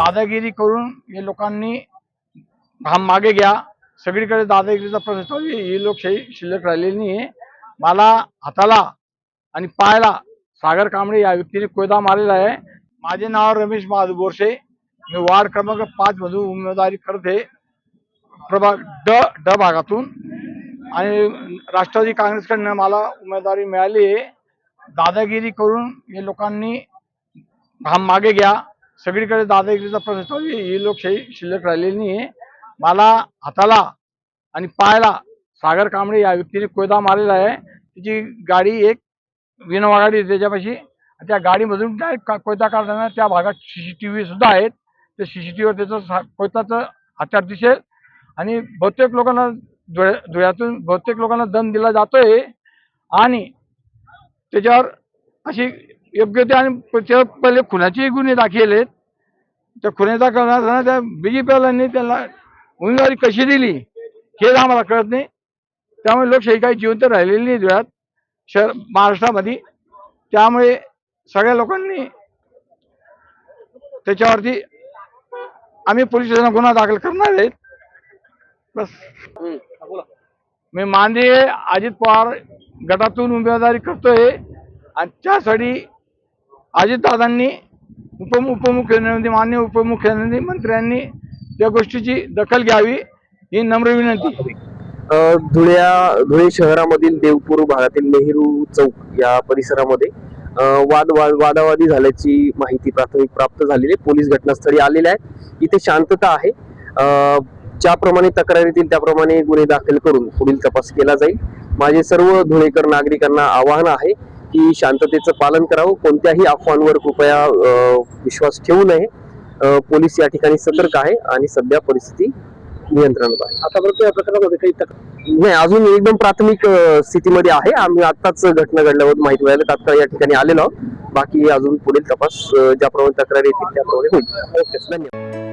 दादागिरी करून हे लोकांनी घाम मागे घ्या. सगळीकडे दादागिरीचा प्रश्न चालू ही लोकशाही शिल्लक राहिलेली नाही आहे मला हाताला आणि पायाला सागर कांबळे या व्यक्तीने कोयदा मारलेला आहे. माझे नाव रमेश महादेव बोरसे मी वार्ड क्रमांक पाच मधून उमेदवारी करते प्रभाग ड ड भागातून. आणि राष्ट्रवादी काँग्रेसकडनं मला उमेदवारी मिळाली आहे. दादागिरी करून हे लोकांनी घाम मागे घ्या. सगळीकडे दादागिरीचा प्रश्न ही लोकशाही शिल्लक राहिलेली नाही आहे मला हाताला आणि पायाला सागर कांबळे या व्यक्तीने कोयदा मारलेला आहे. तिची गाडी एक विनोवा गाडी त्याच्यापाशी. त्या गाडीमधून डायरेक्ट का कोयता काढताना त्या भागात सी सी टी सुद्धा आहेत. त्या व्हीवर त्याचं कोयताचं हत्यार दिसेल. आणि बहुतेक लोकांना धुळ्या धुळ्यातून बहुतेक लोकांना दम दिला जातोय. आणि त्याच्यावर अशी योग्य ते आणि ते पहिले खुनाचे गुन्हे दाखल. आहेत त्या खुन्याचा करणार त्या बीजेपीवाल्यांनी त्यांना उमेदवारी कशी दिली हेच आम्हाला कळत नाही. त्यामुळे लोकशाही काही जिवंत राहिलेली नाही धुळ्यात शहर महाराष्ट्रामध्ये. त्यामुळे सगळ्या लोकांनी त्याच्यावरती आम्ही पोलीस स्टेशनला गुन्हा दाखल करणार आहेत. बस. मी मांदे अजित पवार गटातून उमेदवारी करतोय. आणि त्यासाठी अजितदादांनी उपम उपमुख्यमंत्री मान्य उपमुख्यमंत्री मंत्र्यांनी त्या गोष्टीची दखल घ्यावी ही नम्र विनंती. धुळ्या धुळे शहरामधील देवपूर भागातील नेहरू चौक या परिसरामध्ये वाद वाद वादावादी झाल्याची माहिती प्राथमिक प्राप्त झालेली आहे. पोलीस घटनास्थळी आलेले आहे इथे शांतता आहे. ज्याप्रमाणे तक्रार येतील त्याप्रमाणे गुन्हे दाखल करून पुढील तपास केला जाईल. माझे सर्व धुळेकर नागरिकांना आवाहन आहे की शांततेचं पालन करावं. कोणत्याही अफवांवर कृपया विश्वास ठेवू नये. पोलीस या ठिकाणी सतर्क आहे आणि सध्या परिस्थिती नियंत्रणात आहे. आतापर्यंत या प्रकरणामध्ये काही नाही अजून एकदम प्राथमिक स्थितीमध्ये आहे. आम्ही आत्ताच घटना घडल्यावर माहिती मिळाली तात्काळ या ठिकाणी आलेलो आहोत. बाकी अजून पुढील तपास ज्याप्रमाणे तक्रार येतील त्याप्रमाणे होईल. ओके धन्यवाद.